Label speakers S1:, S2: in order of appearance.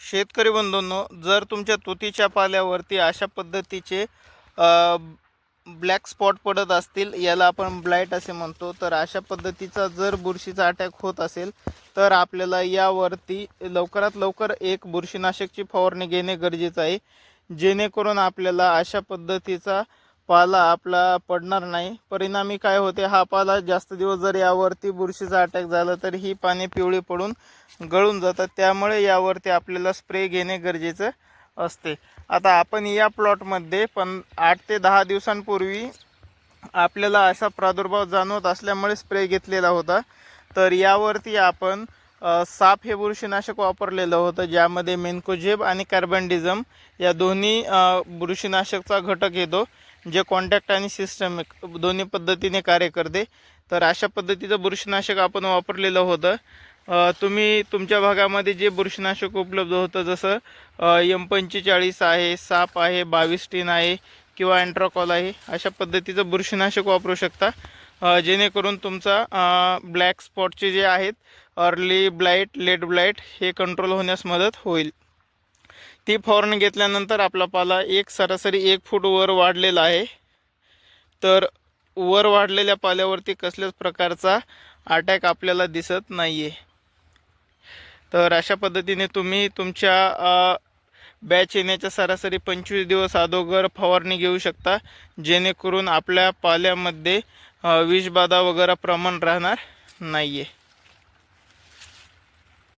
S1: शेतकरी बंधूंनो जर तुमच्या तुतीच्या पाल्यावरती अशा पद्धतीचे ब्लॅक स्पॉट पडत असतील याला आपण ब्लाईट असे म्हणतो तर अशा पद्धतीचा जर बुरशीचा अटॅक होत असेल तर आपल्याला यावरती लवकरात लवकर एक बुरशीनाशकची फवारणी घेणे गरजेचं आहे. जेणेकरून आपल्याला अशा पद्धतीचा पाला आपला पडणार नाही. परिणामी काय होते हा पाला जास्त दिवस जर यावरती बुरशीचा अटॅक झाला तर ही पाने पिवळी पडून गळून जातात. त्यामुळे यावरती आपल्याला स्प्रे घेणे गरजेचं असते. आता आपण या प्लॉटमध्ये पण आठ ते दहा दिवसांपूर्वी आपल्याला असा प्रादुर्भाव जाणवत असल्यामुळे स्प्रे घेतलेला होता. तर यावरती आपण साप हे बुरशीनाशक वापरलेलं होतं ज्यामध्ये मेनकोजेब आणि कार्बनडिझम या दोन्ही बुरशीनाशकचा घटक येतो. जे कॉन्टॅक्ट आणि सिस्टमिक दोन्ही पद्धतीने कार्य करते. तर अशा पद्धतीचं बुरशीनाशक आपण वापरलेलं होतं. तुम्ही तुमच्या भागामध्ये जे बुरशीनाशक उपलब्ध होतं जसं यम पंचेचाळीस आहे साप आहे बावीस टीन आहे किंवा अँट्राकॉल आहे अशा पद्धतीचं बुरशीनाशक वापरू शकता. जेणेकरून तुमचा ब्लॅक स्पॉटचे जे आहेत अर्ली ब्लाईट लेट ब्लाईट हे कंट्रोल होण्यास मदत होईल. ती फवारणी घेतल्यानंतर आपला पाला एक सरासरी एक फूट वर वाढलेला आहे. तर वर वाढलेल्या पाल्यावरती कसल्याच प्रकारचा अटॅक आपल्याला दिसत नाही आहे तर अशा पद्धतीने तुम्ही तुमच्या बॅच येण्याच्या सरासरी पंचवीस दिवस अगोदर फवारणी घेऊ शकता. जेणेकरून आपल्या पाल्यामध्ये विषबाधा वगैरे प्रमाण राहणार नाही आहे